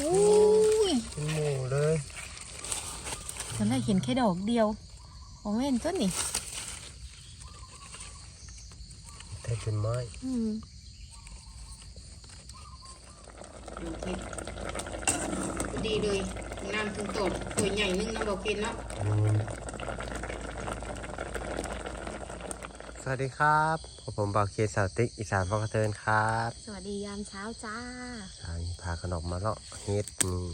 อุ้ยเป็นหมูเลยตอนแรกเห็นแค่ดอกเดียวผมไม่เห็นต้นนี่แต่เป็นไม้อืมดูสิดีเลยน้ำถึงตดตัวใหญ่นึงน้ำบอกกินเนาะ อืม สวัสดีครับผมบาวเคสาวติ๊กอีสานฟอกระเทินครับ สวัสดียามเช้าจ้าสายพาขนมมาเลาะเฮ็ดนี่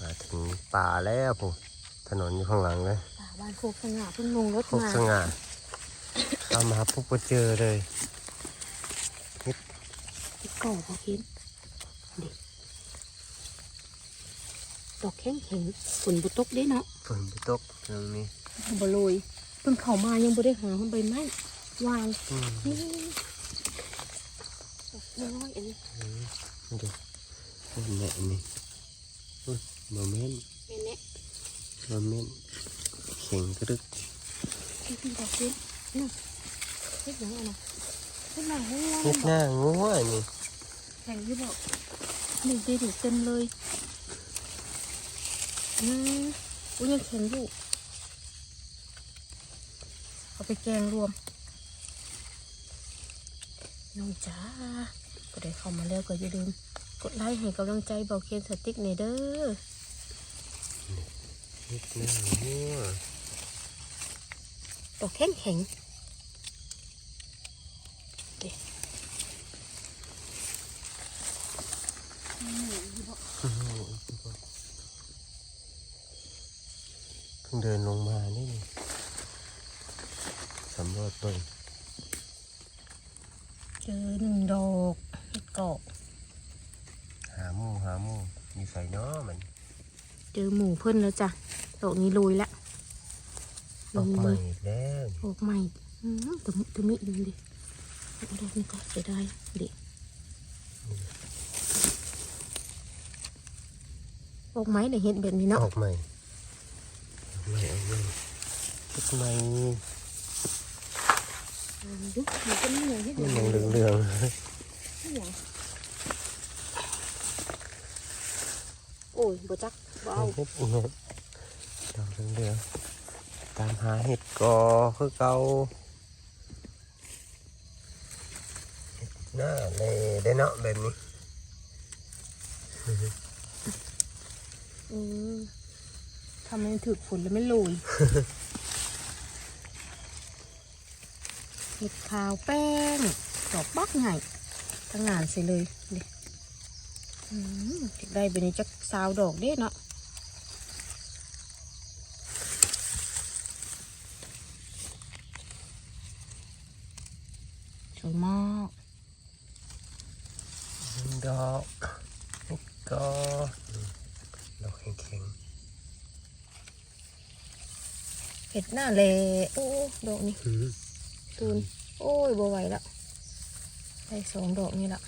มาถึงป่าแล้วผมถนนอยู่ข้างหลังเลยป่าบ้านโคกสง่าเพิ่งลงรถพบมาสง่าเข้ามาปุ๊บก็เจอเลยที่เก่าพอกินเด็กดอกแข้งแข็งฝนบุตกได้เนาะฝนไปตกตรงนี้บโรยเพิ่งเข้ามายังบ่ได้หาใบไม้ วางอืมนี่ดอกน้อยอันนี้นี่ดูนี่แม่นี่อุ้ยโมเมนต์แม่เนะโมเมนต์เข่งกระดึกที่พี่ดอกกินนี่เฮ็ดหยังไงนะเฮ็ดหนังหัวเฮ็ดหน้างัวนี่แข็งที่บอกนี่ดีดิเต็มเลยอืมอุ้ยยังแข็งอยู่เอาไปแกงรวม น้องจ้าก็ได้เข้ามาแล้วก็อย่าลืมกดไลค์ให้กำลังใจเบาเคนสติ๊กในอยเด้อเฮ็ดหน้างัวดอกแข็งแข็งเด็อืมเพิ่งเดินลงมานี่นี่สำรวจเบิ่ง เจอหนึ่งดอกเห็ดเกาะหาหมูหาหมูมีใส่น้อมัน เจอหมูเพิ่นแล้วจ้ะดอกนี้ลุยละออกใหม่อีกแล้วออกใหม่อืมตัวมิตัวมิดูดิเอาดอกนี้ก็เสียดายเด็กออกไหมเดี๋ยวเห็ดแบบนี้เนาะออกใหม่ออกใหม่ออกใหม่เฮ็ดใหม่อืมดูมันก็นี่เลยเห็ดนี่แบบมันนี้เหลืองนี่หยังโอ้ยบ่จักบ่ๆเอาเฮ็ดอีเฮ็ดดอกเหลืองๆตาม หาเห็ดกอคือเก่าเฮ็ดหน้าเลยได้เนาะแบบนี้ อืมทำให้มันถึกฝนแล้วไม่โรย เห็ดขาวแป้งดอกบักใหญ่ทั้งงานใส่เลยเด็อืมได้ไปนี้จักสาวดอกเด้เนาะสวยมากดอกเห็ดกอดอกแข็งเห็ดหน้าเลยโอ้ดอกนี้ๆอืม ตูน โอ้ยบ่ไหวละได้สองดอกนี่ละ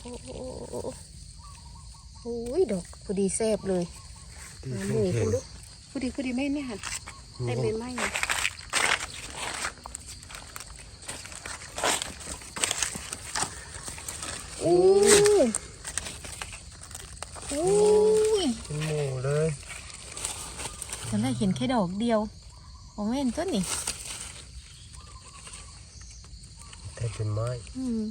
โอ้โอ้โอ้ยดอกพอดีแซบเลยดีหมูงคุณดูพอดีพอดีไม่เนี่ยหันได้เป็นไมเนี่ยโอ้ยโอ้ยเป็นหมูเลยตอนแรกเห็นแค่ดอกเดียวผมไม่เห็นต้นนี่ แต่เป็นไม้ อืม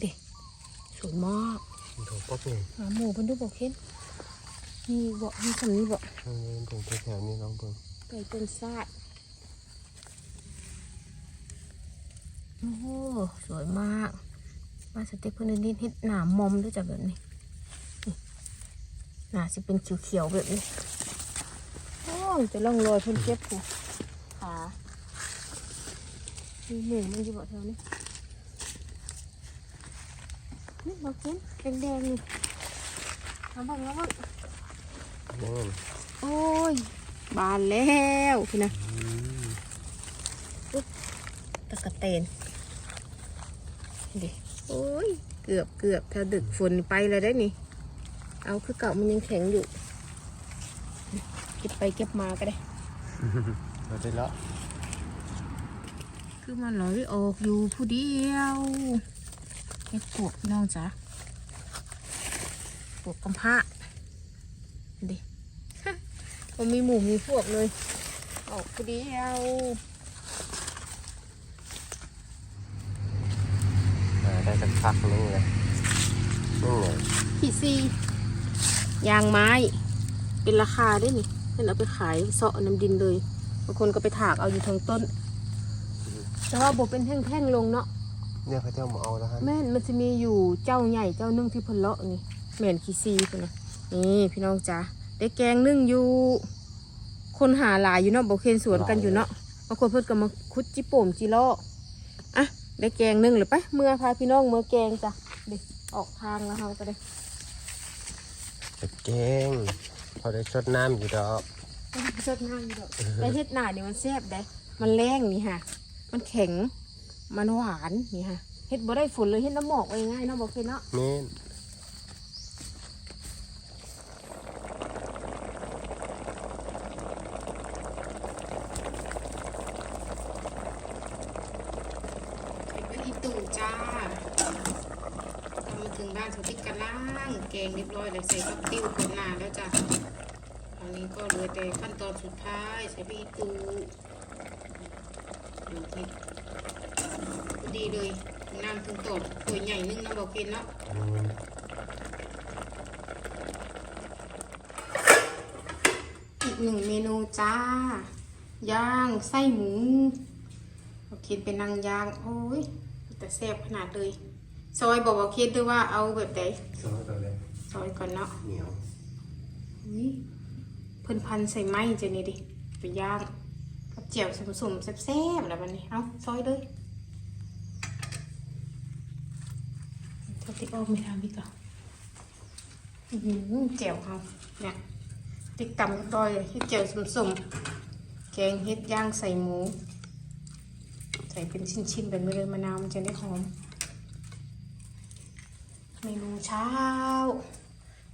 เด็กสวยมากดอกป๊อกนี่หาหมูเพิ่นดูบอกเห็นมีบอกมีคำนี้บอกเออตรงแถวๆนี้ลองเบิ่งไก่ต้นซาดโอ้โหสวยมาก มาสเต็ปเพิ่นนิดเฮ็ดหนามมอมด้วยจ้ะแบบนี้นี่หนาสิเป็นเขียวๆแบบนี้ โอ้ยจะล่องรอยเพิ่นเจ็บกูขามีหมูมันอยู่บ่แถวนี้นี่บอกเห็นแดงๆนี่ทำบังแล้วบังนั่นโอ้ย บานแล้วพี่นะอืมตะกะเตนดิโอ้ย เกือบเกือบถ้าดึกฝนไปเลยได้นี่ เอาคือเก่ามันยังแข็งอยู่ เก็บไปเก็บมาก็ได้เราได้แล้วคือมันลอยออกอยู่ผู้เดียวเฮ็ดปวกพี่น้องจ้ะปวกกำพร้าดิมันมีหมูมีพวกเลย ออกผู้เดียวอ่าได้สักพักนึงเลยนี่ไงขีซียางไม้ เป็นราคาได้นี่ นั่นเอาไปขายเสาะน้ำดินเลยบางคนก็ไปถากเอาอยู่ทางต้น แต่ว่าบเป็นแท่งๆลงเนาะเนี่ยเขาเจ้ามาเอาแล้วฮะแม่นมันจะมีอยู่เจ้าใหญ่เจ้านึ่งที่เพนเลาะนี่แม่นขีซีพุ่นนะนี่พี่น้องจ้าได้แกงนึ่งอยู่ คนหาหลายอยู่เนาะบอกเคนสวนกันอยู่เนาะบางคนเพิ่นก็มาคุดจิโป่มจิโลอะได้แกงนึ่งหรือไปะเมื่อพาพี่น้องเมื่อแกงจ้ะเด็ออกทางแล้วเราก็ได้เป็ดแกง พอได้ชดน้ำอยู่ดอกชดหน้าอยู่ดอกแต่เฮ็ดหน้าเนี่ยมันแซ่บได้ มันแรงนี่ฮะมันแข็ง มันหวานนี่ฮะเฮ็ดบ่ได้ฝนเลยเฮ็ดน้ำหมอกไว้ง่ายเนาะบอกเคนเนาะเม่นใส่ไปอีตู่จ้าทำมาถึงบ้านสติกกันล่าง แกงเรียบร้อยเลยใส่กับติ้วคนหนาแล้วจ้ะ อันนี้ก็เหลือแต่ขั้นตอนสุดท้ายใส่ไปอีตู่ดูที่พอดีเลยน้ำถึงตดตัวใหญ่นึ่งน้ำบอกกินเนาะอืมอีกหนึ่งเมนูจ้า ย่างไส้หมูโอเคเป็นนางย่างโอ้ยแต่แซ่บขนาดเลย ซอยบอกว่าคิดด้วยว่าเอาแบบไหนซอยตัวเลยซอยก่อนเนาะเหนียวอุ๊ย เพิ่นพันใส่ไม้จะนี่ดิไปย่างกับเจียวสมๆแซ่บๆแล้วมันนี้เอาซอยเลยเท่าที่อ้อมไม่ทำพี่ก่อนอื้อหือเจียวเอาเนี่ยติ๊กตำเรียบร้อยที่เจียวสมๆแกงเฮ็ดย่างใส่หมู ใส่เป็นชิ้นๆแบบนี้เลยมะนาวมันจะได้หอมเมนูเช้า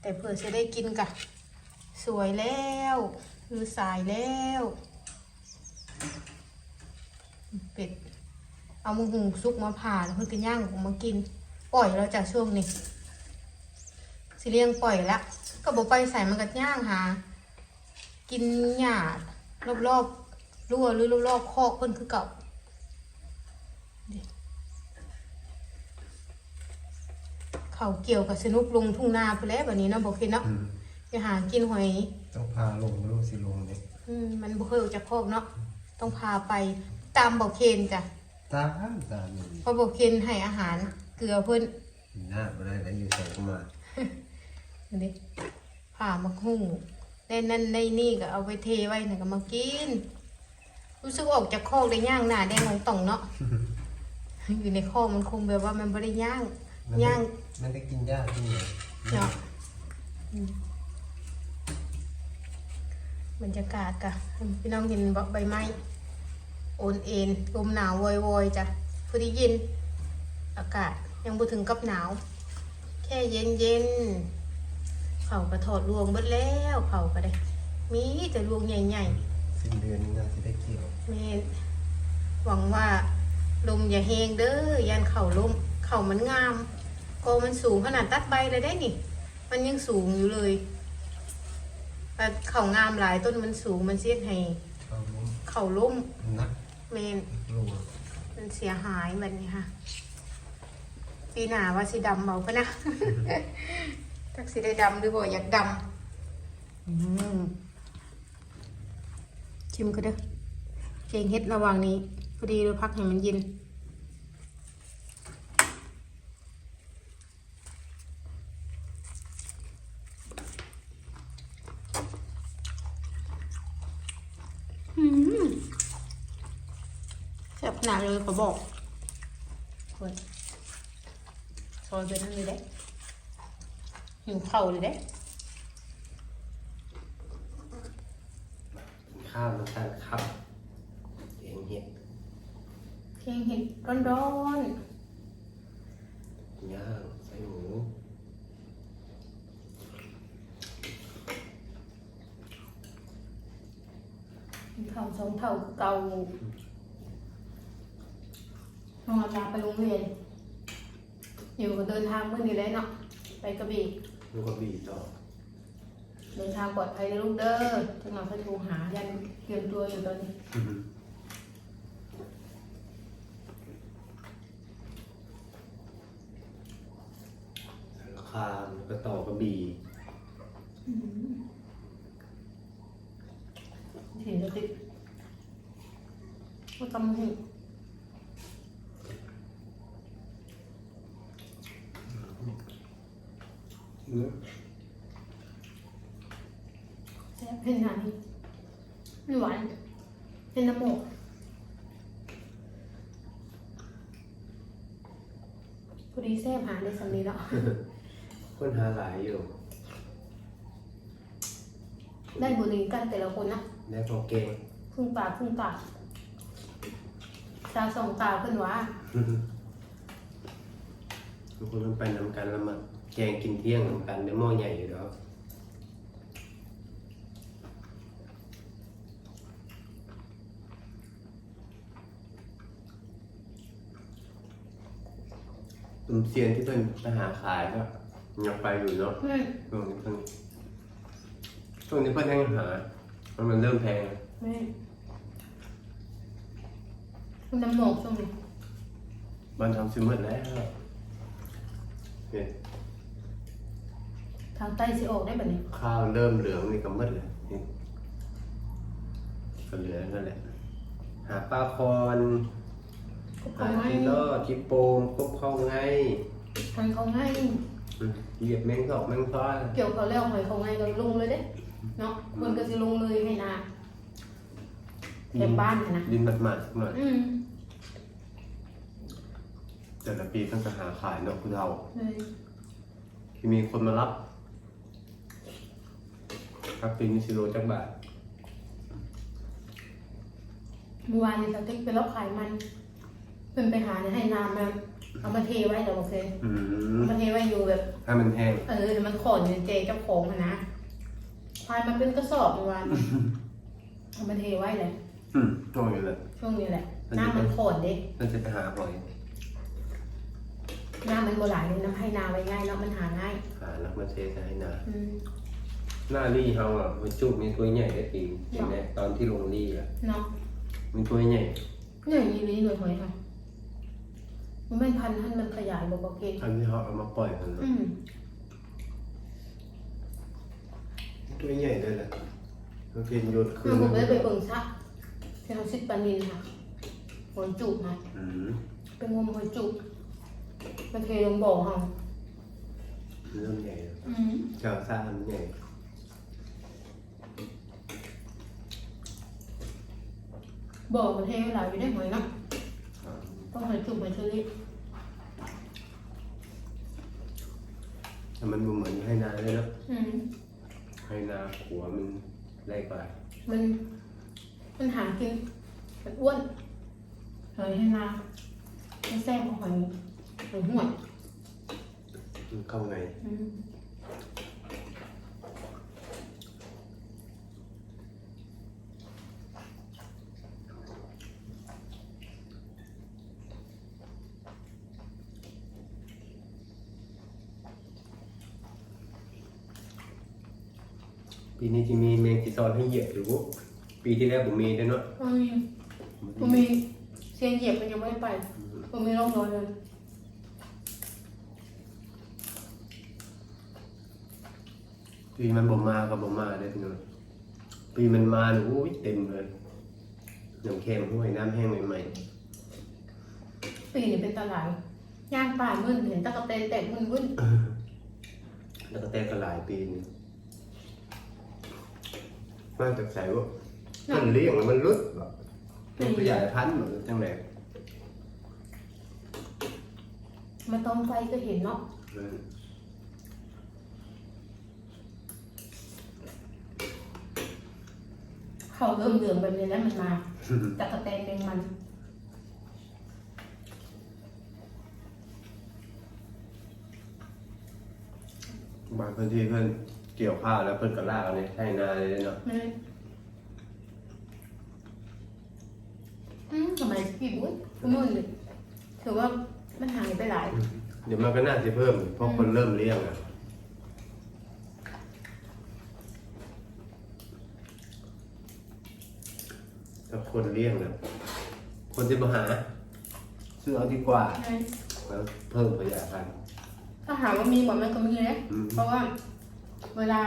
แต่เผื่อจะได้กินกะ สวยแล้ว คือสายแล้ว เป็ด เอามาหุงซุกมาผ่าแล้วเพื่นก็ย่างออกมากิน ปล่อยแล้วจากช่วงนี้สิเลี้ยงปล่อยละก็บอกไปใส่มันกัย่างหา กินหญ้ารอบๆรั่วหรือรอบๆคอกเพิ่นคือเก่าเขาเกี่ยวกับสนุกลงทุ่งนาไปแล้วแบบนี้เนาะบอกคิดเนาะ อืมไปหากินหอย ต้องพาลงลูกสิลงเนี่ยอืมมันบ่เคยออกจากคอกเนาะต้องพาไปตามบอกเคนจ้ะตามตามนี่เพอบอกเคนให้อาหารเกลือเพิ่นหน้าไม่ได้แล้วอยู่ใส่เข้ามาอันนี้ผ่ามาหุ้งในนั้นในนี่ก็เอาไปเทไว้น่ะก็มากิน รู้สึกออกจากคอกได้ย่างหน้าแดงของต่องเนาะ อยู่ในคอกมันคงแบบว่ามันไม่ได้ย่าง มันย่าง มันได้กินหญ้าที่ไหนเนาะ อืม บรรยากาศกะพี่น้องเห็นบ่ใบไม้โอนเอ็นลมหนาววอยๆจ้ะพอดีเย็น อากาศยังบ่ถึงกับหนาว แค่เย็นเย็นๆเขาก็ถอดรวงเบิดแล้วเขาก็ได้ มีแต่รวงใหญ่สิ้นเดือนนี้น่าจะได้เกี่ยวๆแม่นหวังว่าลมอย่าแหงเด้อยันเข่าลมเข่ามันงามก็มันสูงขนาดตัดใบเลยได้นี่ มันยังสูงอยู่เลย แต่เข่างามหลายต้นมันสูงมันเสียให้เข้าล้มเข่าล่มนักแมนลงมันเสียหายแบบนี้ค่ะ ปีหน้าว่าสิดำเบาปะนะ ทักสิได้ดำหรือบ่อยากดำอืมชิมก็เด้อเกงเฮ็ดระหว่างนี้พอดีเราพักให้มันเย็น แซ่บขนาดเลยขอบอกเฮ้ยซอยไปนั่นเลยได้หิวเข่าวเลยได้ข้าวน้ำตาลครับเองเห็ดเพลงเห็นร้อนย่างใส่หมู ๆหิวเข่าวสองเท่าคือเก่าน้องอาจารย์ไปโรงเรียน อยู่ก็เดินทางเมื่อนี้เลยเนาะ ไปกระบี่ลูกก็บีต่อเดินทางปลอดภัยนะลูกเด้อจังหวะเพิ่นโทรหายันเตรียมตัวอยู่ตอนนี้คามแล้วก็ต่อกระบี่เห็นจะติด ว่ากำหูเนื้อแซ่บเป็นหนานี่มันหวานเป็นน้ำหมกพอดีแซ่บหาได้สำนีแล้วคนหาหลายอยู่ ได้บุหรี่กันแต่ละคนนะได้พอเก่งครึ่งปากครึ่งปาก ตาสองตาเพิ่นว่าทุกคนมันไปนำกันแล้วมาแกงกินเที่ยงนำกันในหม้อใหญ่อยู่แล้วตุ่มเซียนที่เพิ่นไปหาขายก็ยังไปอยู่เนาะเพื่อนช่วงนี้เพิ่นช่วงนี้เพิ่นยังหาเพราะมันเริ่มแพงแล้วแม่ คุณน้ำหมกช่วงนี้มันทำซิมเมอร์แล้วเนี่ยทางใต้สิออกได้แบบนี้ข้าวเริ่มเหลืองนี่ก็มืดเลยนี่ก็เหลือนั่นแหละ หาปลาคอนก็หาเขาให้จิโร่จิโปมกบเข้าไงทางเขาให้อืมเหยียบแมงสอกแมงซ้อน เกี่ยวเขาเรียกหอยเขาให้ก็ลงเลยเด้เนาะคนก็สิลงเลยให้นา แถมบ้านน่ะนะดินหมาดๆหน่อยอืมแต่ละปีต้องไปหาขายเนาะคุณเราเลยที่มีคนมารับ ครับปีนี้สิโลจักบาทเมื่อวานนี้สติ๊กไปรับขายมันเพิ่นไปหาเนี่ยให้น้ำมาเอามาเทไว้เดี๋ยวโอเคอืมเอามาเทไว้อยู่แบบให้มันแห้ง เออเดี๋ยวมันขอนอยู่เจเจ้าของอะนะพายมาเป็นกระสอบเมื่อวาน เอามาเทไว้เลย อืมโตอยู่เลยช่วงนี้แหละ หน้ามันขอนเด็น่าจะไปหาหอย หน้ามันโบราณเลยน้ำให้นาไว้ง่ายเนาะมันหาง่ายหาแล้วมาเทใส่ให้นา อืม หน้ารี่เขาอะมันจุกมีตัวใหญ่ได้จริงเห็นไหมตอนที่ลงรี่อะเนาะมีตัวใหญ่ เนี่ยยีนี้หน่วยหอยค่ะมันไม่พันท่านมันขยายบอกโอเคอันที่เขาเอามาปล่อยกันเนอะอืมตัวใหญ่เลยแหละมันเป็นโยนคืคือนผมได้ไปเบิ่งซะ ที่เราซิดปลานินค่ะหอยจุกนะอืมเป็นงมหอยจุกมันเทลงบ่อค่ะมันเริ่มใหญ่แล้วอืมชาวซ่ามันใหญ่บ่อมันเทเวลาอยู่ได้หอยเนาะอ่าก็หอยจุกหอยเชอรี่แต่มันดูเหมือนให้นาเลยเนาะอืมให้นาหัวมันได้กว่ามัน มันหากิน มันอ้วนหอยให้นาไม่แซ่บกว่าหอยหอยห่วยเข้าไงอืมปีนี้จะมีแมงจีซอนให้เหยียบอยู่ ปีที่แล้วผมมีด้วยเนาะอืมผมมีเสียงเหยียบมันยังไม่ได้ไปผมมีร่องรอยเลยปีมันบ่มากับบ่มาได้พี่น้องปีมันมาเนี่ยโอ้ยเต็มเลยน้ำเค็มห้วยน้ำแห้งใหม่ปีนี้เป็นตลาดย่างป่ามึนเห็นตะกะเตนแตกมึนวุ่นๆแล้วก็แตกก็หลายปีนี่มาจากใส่ว่า มันเลี้ยงแล้วมันรุดแบบมันขยายพันธุ์เหมือนจังไรมาต้มไฟก็เห็นเนาะเออเขาเริ่มเหลืองแบบนี้แล้วมันมาตะกะเตนแมงมันบางพื้นที่เพื่อนเกี่ยวข้าวแล้วเพื่อนก็ลากเอาในไร่นาเลยเนาะ อืมอืมทำไม พี่บุ้ยคุณนุ่นเลยถือว่ามันหายไปหลาย เดี๋ยวมันก็น่าจะเพิ่มเพราะคนเริ่มเลี้ยงอะถ้าคนเลี้ยงนะคนจะมาหา ซื้อเอาดีกว่าแล้วเพิ่มประหยัดพันธุ์ถ้าหาว่ามีบอกมันก็มีนะอืมเพราะว่า เวลา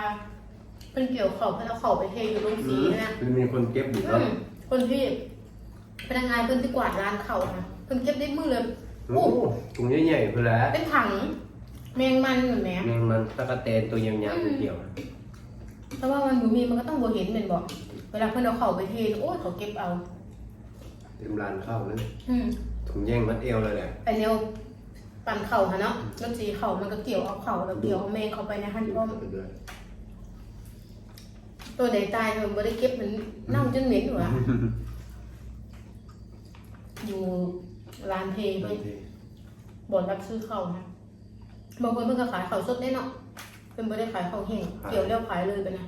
เป็นเกี่ยวเข่าเพื่อนเอาเข่าไปเทอยู่ลงสีนะ มันมีคนเก็บอยู่อืเนาะมคนที่ พนักงานเพื่อนที่กวาดร้านเข่าค่ะเพื่อนเก็บได้มือเลย โอ้โหถุงใหญ่ๆเพื่อแล้วเป็นถังแมงมันเหมือนแหมแมงมันตะกะแตนตัวยาวๆเกี่ยวๆนะแต่ว่ามันบ่มีมันก็ต้องบ่เห็นเป็นบอกเวลาเพื่อนเอาเข่าไปเทโอ้ยเขาเก็บเอา เต็มร้านข้าวนั้นอืมถุงแย่งมัดเอวเลยแหละไปแนวปั่นเข่าค่ะเนาะรถสีเข่ามันก็เกี่ยวเอาเข่าแล้วเกี่ยวเอาแมงเข้าไปในหันอ้อมไปด้วยตัวใดตายมันบ่ได้เก็บมันเน่าจนเหม็นอยู่อะ อยู่ร้านเพเพิ่นบ่อนรับซื้อเข่านะบางคนเพิ่นก็ขายเข่าสดได้เนาะเพิ่นบ่ได้ขายเข่าแห้งเกี่ยวแล้วขายเลยไปนะ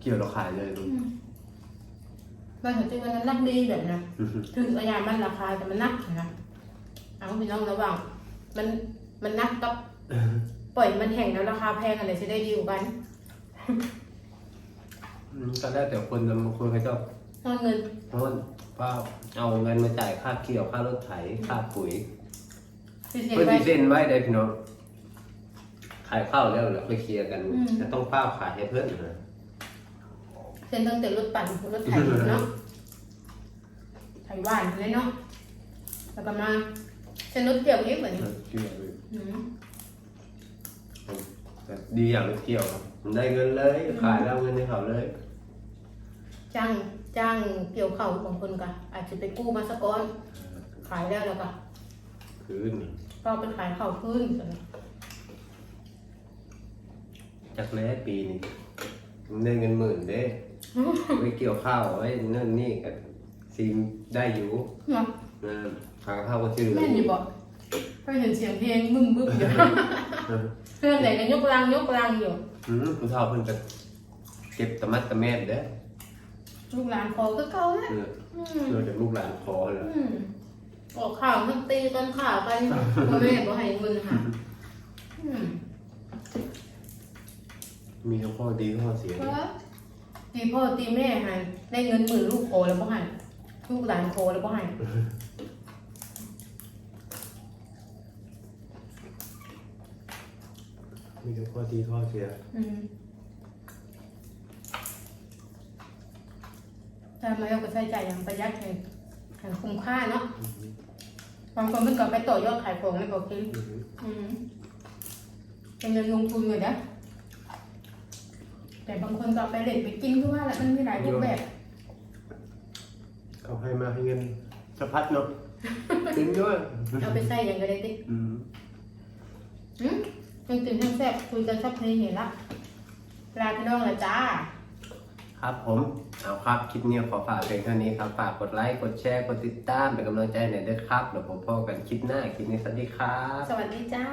เกี่ยวเราขายเลยลูกบางคนจึงมันนักดีแบบนะถึงระยะมันราคาแต่มันนักนะเอาพี่น้องระหว่างมันมันนักกับปล่อยมันแห้งแล้วราคาแพงอันไหนจะได้ดีกว่ากันอืมก็ได้วแต่คนบางคนเขาจะนอนเงิน เพราะว่า ป้าเอาเงินมาจ่ายค่าเกี่ยวค่ารถไถค่าปุ๋ยสิเสียเพื่อไป ที่เส้นไว้ได้พี่น้องขายข้าวแล้วเดี๋ยวไปเคลียร์กันอืม จะต้องป้าขายให้เพื่อนนะ เส้นตั้งแต่รถปั่นรถไถเนาะ ไถหวานเลยเนาะ แล้วก็มาเส้นรถเกี่ยวเยอะเหมือนเกี่ยวเลยอืมแต่ดีอย่างไม่เกี่ยวครับมันได้เงินเลย ขายแล้วเอาเงินให้เขาเลยจ้าง จ้างเกี่ยวเข่าบางคนก็อาจจะไปกู้มาสักก้อน ขายแล้วแล้วก็คืนก็เอาไปขายเข่าขึ้นจากแร้ปีนี้มันได้เงินหมื่นเด้ไปเกี่ยวข้าวไว้นั่นนี่กันซีมได้อยู่เนาะนะขายข้าวก็ชื่อแม่นอยู่บอกก็เห็นเสียงเพลงบึ้มบึ้มอยู่เพื่อนไหนก็ยกลังยกลังอยู่อืมผู้เฒ่าเพิ่นก็เก็บตะมัดตะแม่นเด้อ ลูกหลานคอก็เก่าแล้วเอออืมเนื่องจากลูกหลานขอเหรออืมออกข่าวมันตีกันข่าวกันพ่อแม่บอกให้เงินค่ะอืมมีข้อดีข้อเสียก็ตีพ่อตีแม่ให้ได้เงินหมื่นลูกโคแล้วบ่ให้ลูกหลานโคแล้วบ่ให้มีทั้งข้อดีข้อเสีย อืม ถ้ามาเอาไปใช้จ่ายอย่างประหยัดให้ให้คุ้มค่าเนาะบางคนมันก็ไปต่อยอดขายของแล้วก็กินอืมอืมเป็นเงินลงทุนเลยนะแต่บางคนก็เอาไปเล่นไปกินคือว่าแหละมันมีหลายรูปแบบ เขาให้มาให้เงินสะพัดเนาะกินด้วยเอาไปใส่อย่างก็ได้ดิอืมอืมยังตื่นทั้งแซ่บคุยกันสักเพลงเห็นละลาพี่น้องละจ้า ครับผมเอาครับคลิปนี้ขอฝากเพียงเท่านี้ครับฝากกดไลค์กดแชร์กดติดตามเป็นกำลังใจหน่อยด้วยครับเดี๋ยวผมพบกันคลิปหน้าคลิปนี้สวัสดีครับ สวัสดีจ้า